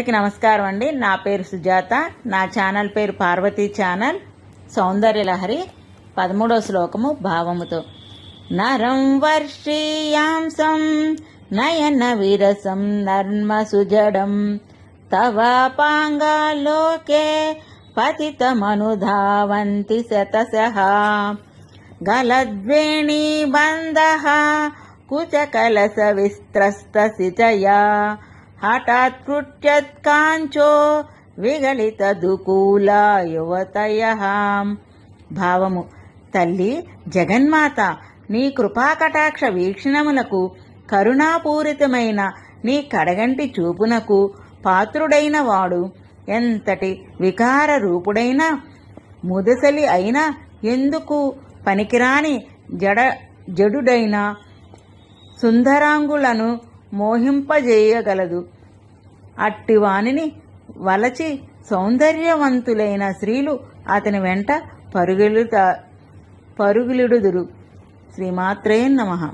అందరికీ నమస్కారం అండి. నా పేరు సుజాత. నా ఛానల్ పేరు పార్వతీ ఛానల్. సౌందర్య లహరి శ్లోకము భావముతో. నరం వర్షీయాంసం నయన విరసం నర్మ సుజడం తవాపాంగాలోకే పతితమనుధావంతి శతశః. గలద్వేణీ బంధః కుచకలస విస్త్రస్త సిచయా హఠాత్ కృత్యత్కాంచో విగలిత యువతయ భావము తల్లి జగన్మాత నీ కృపాకటాక్ష వీక్షణములకు కరుణాపూరితమైన నీ కడగంటి చూపునకు పాత్రుడైన వాడు. ఎంతటి వికార రూపుడైన ముదసలి అయినా ఎందుకు పనికిరాని జడ జడుడైన సుందరాంగులను మోహింపజేయగలదు. అట్టివానిని వలచి సౌందర్యవంతులైన స్త్రీలు అతని వెంట పరుగులుత పరుగులిడుదురు. శ్రీమాత్రే నమ.